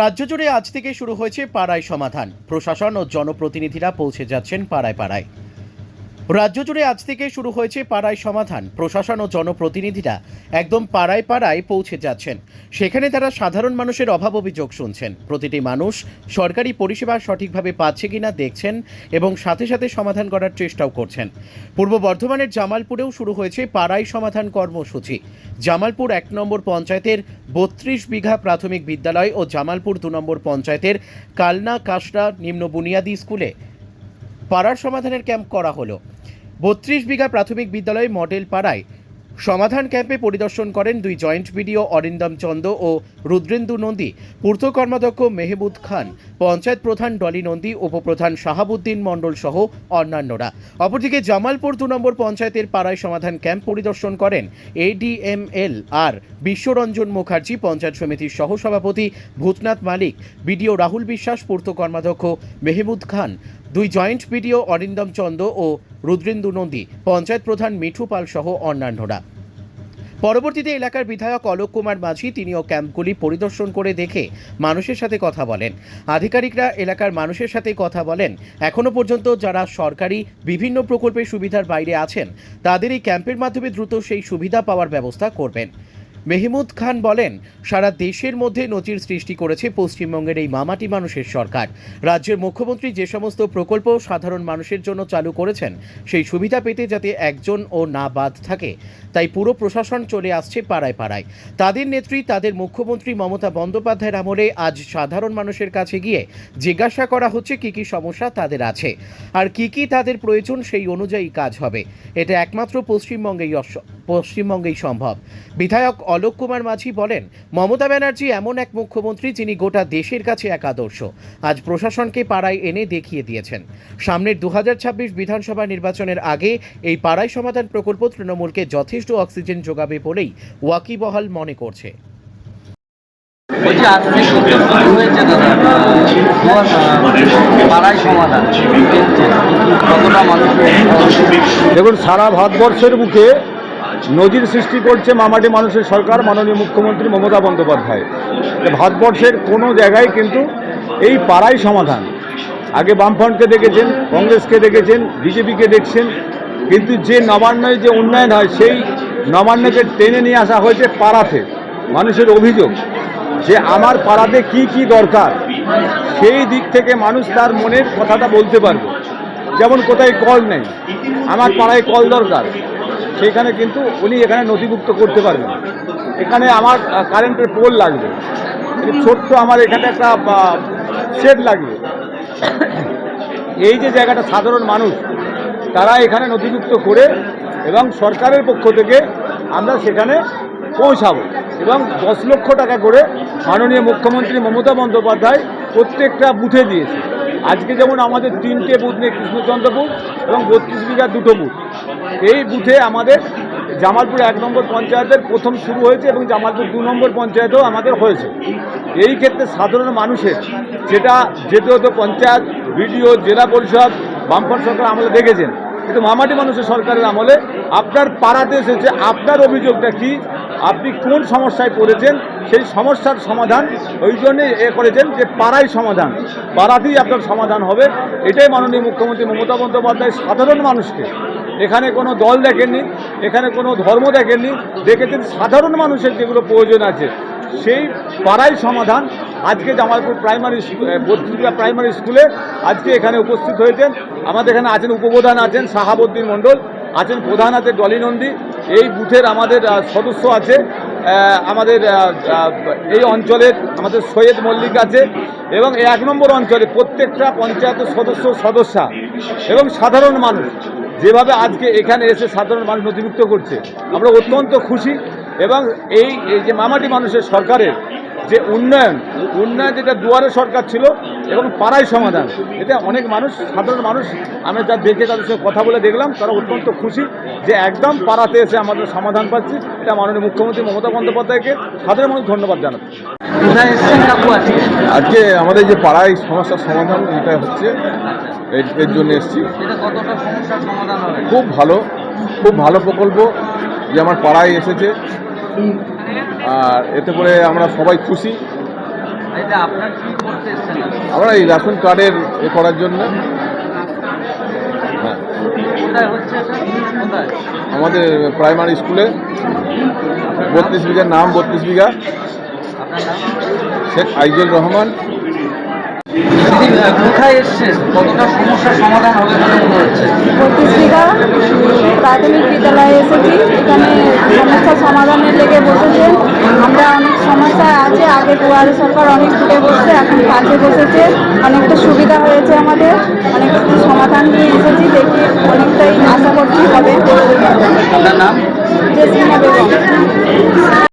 রাজ্য জুড়ে আজ থেকে শুরু হয়েছে পাড়ায় সমাধান। প্রশাসন ও জনপ্রতিনিধিরা পৌঁছে যাচ্ছেন পাড়ায় পাড়ায়। রাজ্য জুড়ে আজ থেকে শুরু হয়েছে পাড়ায় সমাধান। প্রশাসন ও জনপ্রতিনিধিরা একদম পাড়ায় পাড়ায় পৌঁছে যাচ্ছেন। সেখানে তারা সাধারণ মানুষের অভাব অভিযোগ শুনছেন। প্রতিটি মানুষ সরকারি পরিষেবা সঠিকভাবে পাচ্ছে কিনা দেখছেন এবং সাথে সাথে সমাধান করার চেষ্টাও করছেন। পূর্ব বর্ধমানের জামালপুরেও শুরু হয়েছে পাড়ায় সমাধান কর্মসূচি। জামালপুর এক নম্বর পঞ্চায়েতের বত্রিশ বিঘা প্রাথমিক বিদ্যালয় ও জামালপুর দু নম্বর পঞ্চায়েতের কালনা কাশরা নিম্ন বুনিয়াদী স্কুলে পাড়ার সমাধানের ক্যাম্প করা হলো। বত্রিশ বিঘা প্রাথমিক বিদ্যালয় মডেল পাড়ায় সমাধান ক্যাম্পে পরিদর্শন করেন দুই জয়েন্ট বিডিও অরিন্দম চন্দ ও রুদ্রেন্দু নন্দী। পূর্ত কর্মাধ্যক্ষ মেহবুদ খান, পঞ্চায়েত প্রধান ডলি নন্দী, উপপ্রধান শাহাবুদ্দিন মণ্ডল সহ অন্যান্যরা। অপরদিকে জামালপুর দু নম্বর পঞ্চায়েতের পাড়ায় সমাধান ক্যাম্প পরিদর্শন করেন এডিএমএল আর বিশ্বরঞ্জন মুখার্জি, পঞ্চায়েত সমিতির সহসভাপতি ভূতনাথ মালিক, বিডিও রাহুল বিশ্বাস, পূর্ত কর্মাধ্যক্ষ মেহমুদ খান দুই জয়েন্ট বিডিও অরিন্দম চন্দ ও রুদ্রেন্দু নন্দী, পঞ্চায়েত প্রধান মিঠু পাল সহ অন্যান্যরা। পরবর্তীতে এলাকার বিধায়ক অলোক কুমার মাঝি, তিনিও ক্যাম্পগুলি পরিদর্শন করে দেখে মানুষের সাথে কথা বলেন। আধিকারিকরা এলাকার মানুষের সাথে কথা বলেন এখনও পর্যন্ত যারা সরকারি বিভিন্ন প্রকল্পের সুবিধার বাইরে আছেন, তাদের এই ক্যাম্পের মাধ্যমে দ্রুত সেই সুবিধা পাওয়ার ব্যবস্থা করবেন। মেহমুদ খান বলেন, সারা দেশের মধ্যে নজির সৃষ্টি করেছে পশ্চিমবঙ্গের এই মামাটি মানুষের সরকার। রাজ্যের মুখ্যমন্ত্রী যে সমস্ত প্রকল্প সাধারণ মানুষের জন্য চালু করেছেন, সেই সুবিধা পেতে যাতে একজন ও না বাদ থাকে। তাই পুরো প্রশাসন চলে আসছে পাড়ায় পাড়ায়। তাদের নেত্রী, তাদের মুখ্যমন্ত্রী মমতা বন্দ্যোপাধ্যায়ের আমলে আজ সাধারণ মানুষের কাছে গিয়ে জিজ্ঞাসা করা হচ্ছে, কি কি সমস্যা তাদের আছে? আর কি কি তাদের প্রয়োজন সেই অনুযায়ী কাজ হবে। এটা একমাত্র পশ্চিমবঙ্গেই পশ্চিমবঙ্গেই সম্ভব। বিধায়ক অলোক কুমার মাঝি বলেন, মমতা ব্যানার্জি এমন এক মুখ্যমন্ত্রী যিনি গোটা দেশের কাছে এক আদর্শ। আজ প্রশাসনকে পাড়ায় এনে দেখিয়ে দিয়েছেন। সামনের দুহাজার ছাব্বিশ বিধানসভা নির্বাচনের আগে এই পাড়ায় সমাধান প্রকল্প তৃণমূলকে যথেষ্ট অক্সিজেন যোগাবে বলেই ওয়াকিবহাল মনে করছে। দেখুন, সারা ভারতবর্ষের বুকে নজির সৃষ্টি করছে মামাটি মানুষের সরকার, মাননীয় মুখ্যমন্ত্রী মমতা বন্দ্যোপাধ্যায়। ভারতবর্ষের কোনো জায়গায় কিন্তু এই পাড়াই সমাধান। আগে বামফ্রন্টকে দেখেছেন, কংগ্রেসকে দেখেছেন, বিজেপিকে দেখছেন, কিন্তু যে নবান্নয় যে উন্নয়ন হয়, সেই নবান্নকে টেনে নিয়ে আসা হয়েছে পাড়াতে। মানুষের অভিযোগ যে আমার পাড়াতে কি কি দরকার, সেই দিক থেকে মানুষ তার মনের কথাটা বলতে পারবে। যেমন কোথায় কল নেই, আমার পাড়ায় কল দরকার। সেখানে কিন্তু উনি এখানে নথিভুক্ত করতে পারবেন। এখানে আমার কারেন্টের পোল লাগবে। ছোট্ট আমার এখানে একটা শেড লাগবে। এই যে জায়গাটা সাধারণ মানুষ, তারা এখানে নথিভুক্ত করে এবং সরকারের পক্ষ থেকে আমরা সেখানে পৌঁছাবো এবং দশ লক্ষ টাকা করে মাননীয় মুখ্যমন্ত্রী মমতা বন্দ্যোপাধ্যায় প্রত্যেকটা বুথে দিয়েছে। আজকে যেমন আমাদের তিনটে বুথ নেই, কৃষ্ণচন্দ্রপুর এবং বত্রিশ বিঘা দুটো বুথ। এই বুথে আমাদের জামালপুর এক নম্বর পঞ্চায়েতের প্রথম শুরু হয়েছে এবং জামালপুর দু নম্বর পঞ্চায়েতেও আমাদের হয়েছে। এই ক্ষেত্রে সাধারণ মানুষের যেটা যেতে হতো পঞ্চায়েত, বিডিও, জেলা পরিষদ, বামফ্রন্ট সরকার আমলে দেখেছেন, কিন্তু মামাটি মানুষের সরকারের আমলে আপনার পাড়াতে এসেছে, আপনার অভিযোগটা কি, আপনি কোন সমস্যায় পড়েছেন, সেই সমস্যার সমাধান ওই জন্যে এ করেছেন যে পাড়াই সমাধান, পাড়াতেই আপনার সমাধান হবে। এটাই মাননীয় মুখ্যমন্ত্রী মমতা বন্দ্যোপাধ্যায় সাধারণ মানুষকে এখানে কোনো দল দেখেননি, এখানে কোনো ধর্ম দেখেননি, দেখেছেন সাধারণ মানুষের যেগুলো প্রয়োজন আছে, সেই পাড়াই সমাধান। আজকে জামালপুর প্রাইমারি বত্রিশা প্রাইমারি স্কুলে আজকে এখানে উপস্থিত হয়েছেন। আমাদের এখানে আছেন উপপ্রধান আছেন শাহাবুদ্দিন মণ্ডল, আছেন প্রধান আছে ডলি নন্দী। এই বুথের আমাদের সদস্য আছে আমাদের এই অঞ্চলের আমাদের সৈয়দ মল্লিক আছে এবং এক নম্বর অঞ্চলে প্রত্যেকটা পঞ্চায়েতের সদস্য সদস্যা এবং সাধারণ মানুষ। যেভাবে আজকে এখানে এসে সাধারণ মানুষ নথিভুক্ত করছে, আমরা অত্যন্ত খুশি এবং এই যে মামাটি মানুষের সরকারের যে উন্নয়ন উন্নয়ন যেটা দুয়ারে সরকার ছিল এবং পাড়ায় সমাধান। এটা অনেক মানুষ সাধারণ মানুষ আমি যা দেখে তাদের সঙ্গে কথা বলে দেখলাম তারা অত্যন্ত খুশি যে একদম পাড়াতে এসে আমাদের সমাধান পাচ্ছি। এটা মাননীয় মুখ্যমন্ত্রী মমতা বন্দ্যোপাধ্যায়কে সাধারণ মানুষ ধন্যবাদ জানাচ্ছি। আজকে আজকে আমাদের যে পাড়ায় সমস্যার সমাধান এটা হচ্ছে এর এর জন্য এসেছি। এটা কতটা সমস্যার সমাধান হবে? খুব ভালো খুব ভালো প্রকল্প যে আমার পাড়ায় এসেছে। আর এতে করে আমরা সবাই খুশি এটা আপনার কি করতে এসছেন আমরা এই রেশন কার্ডের এ করার জন্য। হ্যাঁ। আমাদের প্রাইমারি স্কুলে বত্রিশ বিঘার নাম বত্রিশ বিঘা। আপনার নাম? শেখ আইজুল রহমান। কোথায় এসছেন? কতটা সমস্যার সমাধান হবে বলে মনে হচ্ছে? বত্রিশ বিঘা? প্রাথমিক বিদ্যালয়ে এসেছি। এখানে সমস্যা সমাধানের লেগে বসেছে। আমরা অনেক সমস্যা আছে। আগে দুয়ারে সরকার অনেক দূরে বসছে এখন কাছে বসেছে। অনেকটা সুবিধা হয়েছে আমাদের। অনেক কিছু সমাধান নিয়ে এসেছি দেখি অনেকটাই আশা করছি হবে। আপনার নাম? বেগম।